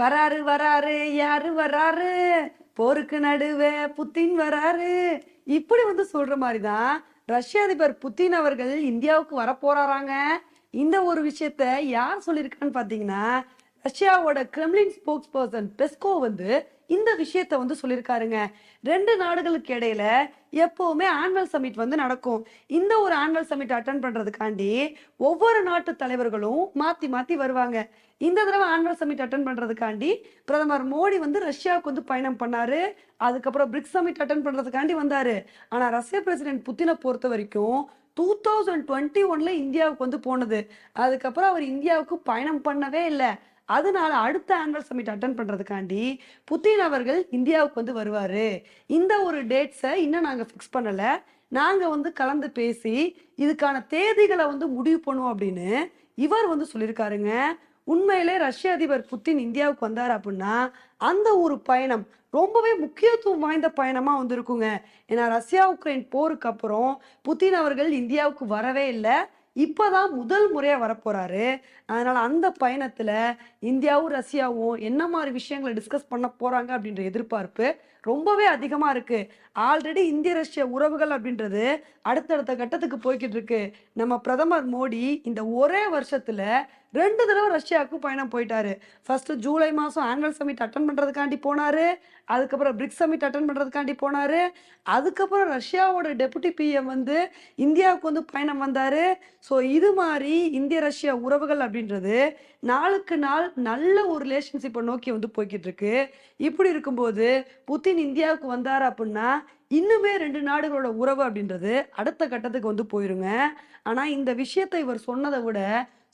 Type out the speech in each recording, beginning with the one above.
வராரு வராரு யாரு வராரு? போருக்கு நடுவே புத்தின் வராரு. இப்படி வந்து சொல்ற மாதிரி தான் ரஷ்ய அதிபர் புத்தின் அவர்கள் இந்தியாவுக்கு வரப்போறாராங்க. இந்த ஒரு விஷயத்த யார் சொல்லியிருக்கான்னு பாத்தீங்கன்னா ரஷ்யாவோட கிரெம்லின் ஸ்போக்ஸ் பர்சன் பெஸ்கோ வந்து இந்த விஷயத்த வந்து சொல்லியிருக்காருங்க. ரெண்டு நாடுகளுக்கு இடையில எப்பவுமே ஆனுவல் சமிட் வந்து நடக்கும். இந்த ஒரு ஆனுவல் சமிட் அட்டன் பண்றதுக்காண்டி ஒவ்வொரு நாட்டு தலைவர்களும் மாத்தி மாத்தி வருவாங்க. இந்த தடவை ஆனுவல் சமிட் அட்டன் பண்றதுக்காண்டி பிரதமர் மோடி வந்து ரஷ்யாவுக்கு வந்து பயணம் பண்ணாரு. அதுக்கப்புறம் பிரிக்ஸ் சமிட் அட்டன் பண்றதுக்காண்டி வந்தாரு. ஆனா ரஷ்ய பிரசிடென்ட் புத்தினை பொறுத்த வரைக்கும் டூ தௌசண்ட் டுவெண்ட்டி ஒன்ல இந்தியாவுக்கு வந்து போனது. அதுக்கப்புறம் அவர் இந்தியாவுக்கு பயணம் பண்ணவே இல்லை. அதனால அடுத்த ஆனுவல் சமிட் அட்டன் பண்ணுறதுக்காண்டி புத்தின் அவர்கள் இந்தியாவுக்கு வந்து வருவார். இந்த ஒரு டேட்ஸை இன்னும் நாங்கள் ஃபிக்ஸ் பண்ணலை. நாங்கள் வந்து கலந்து பேசி இதுக்கான தேதிகளை வந்து முடிவு பண்ணுவோம் அப்படின்னு இவர் வந்து சொல்லியிருக்காருங்க உண்மையிலே ரஷ்ய அதிபர் புத்தின் இந்தியாவுக்கு வந்தார் அப்படின்னா அந்த ஒரு பயணம் ரொம்பவே முக்கியத்துவம் வாய்ந்த பயணமா வந்து இருக்குங்க ஏன்னா ரஷ்யா உக்ரைன் போருக்கு அப்புறம் புத்தின் அவர்கள் இந்தியாவுக்கு வரவே இல்லை. இப்போதான் முதல் முறையாக வரப்போறாரு. அதனால அந்த பயணத்துல இந்தியாவும் ரஷ்யாவும் என்ன மாதிரி விஷயங்களை டிஸ்கஸ் பண்ண போறாங்க அப்படின்ற எதிர்பார்ப்பு ரொம்பவே அதிகமாக இருக்குது ஆல்ரெடி இந்திய ரஷ்ய உறவுகள் அப்படின்றது அடுத்தடுத்த கட்டத்துக்கு போய்கிட்டு இருக்கு. நம்ம பிரதமர் மோடி இந்த ஒரே வருஷத்தில் ரெண்டு தடவை ரஷ்யாவுக்கு பயணம் போயிட்டாரு. ஃபர்ஸ்ட் ஜூலை மாதம் ஆனுவல் சமிட் அட்டன் பண்ணுறதுக்காண்டி போனாரு. அதுக்கப்புறம் பிரிக்ஸ் சமிட் அட்டன் பண்ணுறதுக்காண்டி போனாரு. அதுக்கப்புறம் ரஷ்யாவோட டெபுட்டி பிஎம் வந்து இந்தியாவுக்கு வந்து பயணம் வந்தார். ஸோ இது மாதிரி இந்திய ரஷ்யா உறவுகள் அப்படின்றது நாளுக்கு நாள் நல்ல ஒரு ரிலேஷன்ஷிப்பை நோக்கி வந்து போய்கிட்டு இருக்கு. இப்படி இருக்கும்போது புத்தின் இந்தியாவுக்கு வந்தார் அப்படின்னா இன்னுமே ரெண்டு நாடுகளோட உறவு அப்படின்றது அடுத்த கட்டத்துக்கு வந்து போயிருங்க. ஆனால் இந்த விஷயத்தை இவர் சொன்னதை விட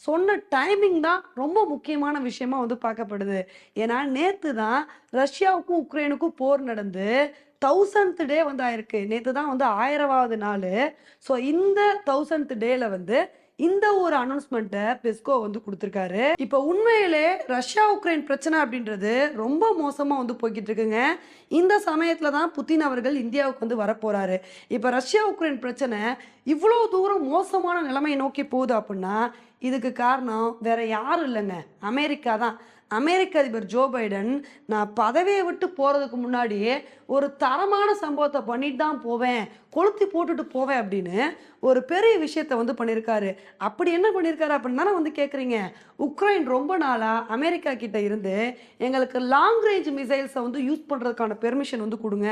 சொன்ன டைமிங் தான் ரொம்ப முக்கியமான விஷயமா வந்து பார்க்கப்படுது. ஏன்னா நேற்று தான் ரஷ்யாவுக்கும் உக்ரைனுக்கும் போர் நடந்து தௌசண்ட் டே வந்து ஆயிருக்கு நேற்று தான் வந்து ஆயிரவாவது நாள். ஸோ இந்த தௌசண்ட் டேல வந்து இந்த ஒரு அனௌன்ஸ்மெண்ட்டை பெஸ்கோ வந்து கொடுத்துருக்காரு. இப்போ உண்மையிலே ரஷ்யா உக்ரைன் பிரச்சனை அப்படின்றது ரொம்ப மோசமாக வந்து போய்கிட்டு இருக்குங்க இந்த சமயத்தில் தான் புத்தின் அவர்கள் இந்தியாவுக்கு வந்து வரப்போறாரு. இப்போ ரஷ்யா உக்ரைன் பிரச்சனை இவ்வளோ தூரம் மோசமான நிலைமையை நோக்கி போகுது அப்படின்னா இதுக்கு காரணம் வேற யாரும் இல்லைங்க. அமெரிக்கா தான். அமெரிக்க அதிபர் ஜோ பைடன் நான் பதவியை விட்டு போகிறதுக்கு முன்னாடியே ஒரு தரமான சம்பவத்தை பண்ணிட்டு தான் போவேன். கொளுத்தி போட்டுட்டு போவேன் அப்படின்னு ஒரு பெரிய விஷயத்த வந்து பண்ணியிருக்காரு அப்படி என்ன பண்ணியிருக்காரு அப்படின்னு தானே வந்து கேட்குறீங்க உக்ரைன் ரொம்ப நாளாக அமெரிக்கா கிட்ட இருந்து எங்களுக்கு லாங் ரேஞ்ச் மிசைல்ஸை வந்து யூஸ் பண்ணுறதுக்கான பெர்மிஷன் வந்து கொடுங்க.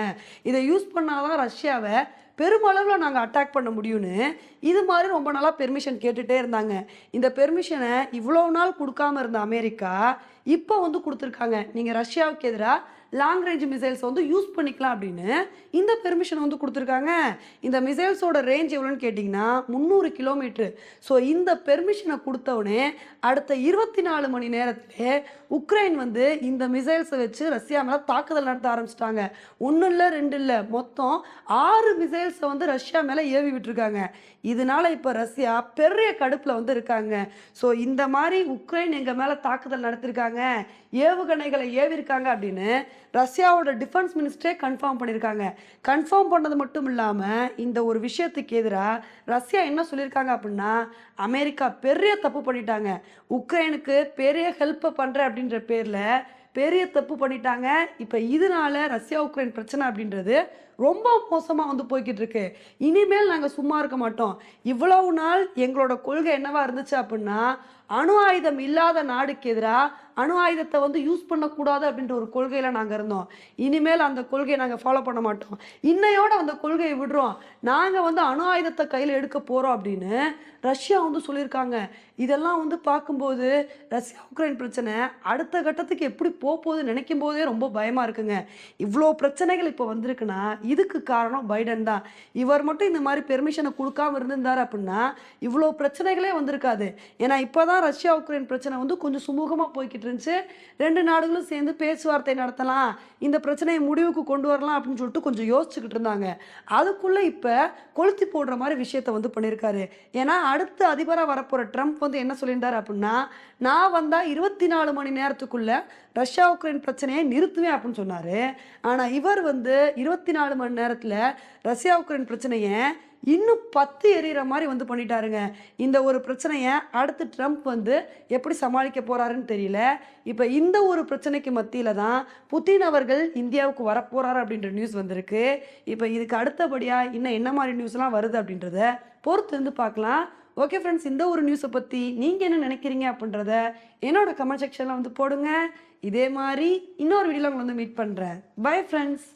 இதை யூஸ் பண்ணாதான் ரஷ்யாவை பெருமளவில் நாங்கள் அட்டாக் பண்ண முடியும்னு இது மாதிரி ரொம்ப நாளாக பெர்மிஷன் கேட்டுகிட்டே இருந்தாங்க. இந்த பெர்மிஷனை இவ்வளோ நாள் கொடுக்காம இருந்த அமெரிக்கா இப்போ வந்து கொடுத்துருக்காங்க. நீங்கள் ரஷ்யாவுக்கு எதிராக லாங் ரேஞ்ச் மிசைல்ஸ் வந்து யூஸ் பண்ணிக்கலாம் அப்படின்னு இந்த பெர்மிஷன் வந்து கொடுத்துருக்காங்க. இந்த மிசைல்ஸோட ரேஞ்ச் எவ்வளோன்னு கேட்டிங்கன்னா முந்நூறு கிலோமீட்ரு ஸோ இந்த பெர்மிஷனை கொடுத்தவுடனே அடுத்த இருபத்தி நாலு மணி நேரத்திலே உக்ரைன் வந்து இந்த மிசைல்ஸை வச்சு ரஷ்யா மேலே தாக்குதல் நடத்த ஆரம்பிச்சிட்டாங்க. ஒன்றும் இல்லை ரெண்டு இல்லை மொத்தம் ஆறு மிசைல்ஸை வந்து ரஷ்யா மேலே ஏவி விட்டுருக்காங்க. இதனால இப்போ ரஷ்யா பெரிய கடுப்பில் வந்து இருக்காங்க. ஸோ இந்த மாதிரி உக்ரைன் எங்கள் மேலே தாக்குதல் நடத்திருக்காங்க. ஏவுகணைகளை ஏவிருக்காங்க அப்படின்னு ரஷ்யாவோட டிஃபென்ஸ் மினிஸ்டரே கன்ஃபார்ம் பண்ணியிருக்காங்க. கன்ஃபார்ம் பண்ணது மட்டும் இல்லாமல் இந்த ஒரு விஷயத்துக்கு எதிராக ரஷ்யா என்ன சொல்லியிருக்காங்க அப்படின்னா அமெரிக்கா பெரிய தப்பு பண்ணிட்டாங்க. உக்ரைனுக்கு பெரிய ஹெல்ப்பை பண்ணுற அப்படின்ற பேரில் பெரிய தப்பு பண்ணிட்டாங்க. இப்போ இதனால ரஷ்யா உக்ரைன் பிரச்சனை அப்படின்றது ரொம்ப மோசமாக வந்து போய்கிட்டு இருக்கு. இனிமேல் நாங்கள் சும்மா இருக்க மாட்டோம். இவ்வளவு நாள் எங்களோட கொள்கை என்னவா இருந்துச்சு அப்படின்னா அணு ஆயுதம் இல்லாத நாடுக்கு எதிராக அணு ஆயுதத்தை வந்து யூஸ் பண்ணக்கூடாது அப்படின்ற ஒரு கொள்கையில் நாங்கள் இருந்தோம். இனிமேல் அந்த கொள்கையை நாங்கள் ஃபாலோ பண்ண மாட்டோம். இன்னையோட அந்த கொள்கையை விடுறோம். நாங்கள் வந்து அணு ஆயுதத்தை கையில் எடுக்க போகிறோம் அப்படின்னு ரஷ்யா வந்து சொல்லியிருக்காங்க. இதெல்லாம் வந்து பார்க்கும்போது ரஷ்யா உக்ரைன் பிரச்சனை அடுத்த கட்டத்துக்கு எப்படி போக போகுது நினைக்கும் போதே ரொம்ப பயமாக இருக்குங்க. இவ்வளோ பிரச்சனைகள் இப்போ வந்திருக்குன்னா இதுக்கு காரணம் பைடன் தான். இவர் மட்டும் இந்த மாதிரி பெர்மிஷனை கொடுக்காம இருந்திருந்தார் அப்படின்னா இவ்வளோ பிரச்சனைகளே வந்திருக்காது. ஏன்னா இப்போ தான் ரஷ்யா உக்ரைன் பிரச்சனை வந்து கொஞ்சம் சுமூகமாக போய்கிட்டு இருந்துச்சு. ரெண்டு நாடுகளும் சேர்ந்து பேச்சுவார்த்தை நடத்தலாம் இந்த பிரச்சனையை முடிவுக்கு கொண்டு வரலாம் அப்படின்னு சொல்லிட்டு கொஞ்சம் யோசிச்சுக்கிட்டு இருந்தாங்க. அதுக்குள்ளே இப்போ கொளுத்தி போடுற மாதிரி விஷயத்த வந்து பண்ணியிருக்காரு. ஏன்னா அடுத்த அதிபராக வரப்போகிற ட்ரம்ப் வந்து என்ன சொல்லியிருந்தார் அப்படின்னா நான் வந்தால் இருபத்தி நாலு மணி நேரத்துக்குள்ளே ரஷ்யா உக்ரைன் பிரச்சனையை நிறுத்துவேன் அப்படின்னு சொன்னார். ஆனால் இவர் வந்து இருபத்தி நாலு மணி நேரத்தில் ரஷ்யா உக்ரைன் பிரச்சனையை இன்னும் பத்து எறிகிற மாதிரி வந்து பண்ணிட்டாருங்க. இந்த ஒரு பிரச்சனையை அடுத்து ட்ரம்ப் வந்து எப்படி சமாளிக்க போகிறாருன்னு தெரியல. இப்போ இந்த ஒரு பிரச்சனைக்கு மத்தியில் தான் புதின் அவர்கள் இந்தியாவுக்கு வரப்போகிறாரு அப்படின்ற நியூஸ் வந்திருக்கு. இப்போ இதுக்கு அடுத்தபடியாக இன்னும் என்ன மாதிரி நியூஸ்லாம் வருது அப்படின்றத பொறுத்து வந்து பார்க்கலாம். ஓகே ஃப்ரெண்ட்ஸ் இந்த ஒரு நியூஸை பற்றி நீங்கள் என்ன நினைக்கிறீங்க அப்படின்றத என்னோட கமெண்ட் செக்ஷனில் வந்து போடுங்க. இதே மாதிரி இன்னொரு வீடியோவில் உங்களை வந்து மீட் பண்ணுறேன் பை ஃப்ரெண்ட்ஸ்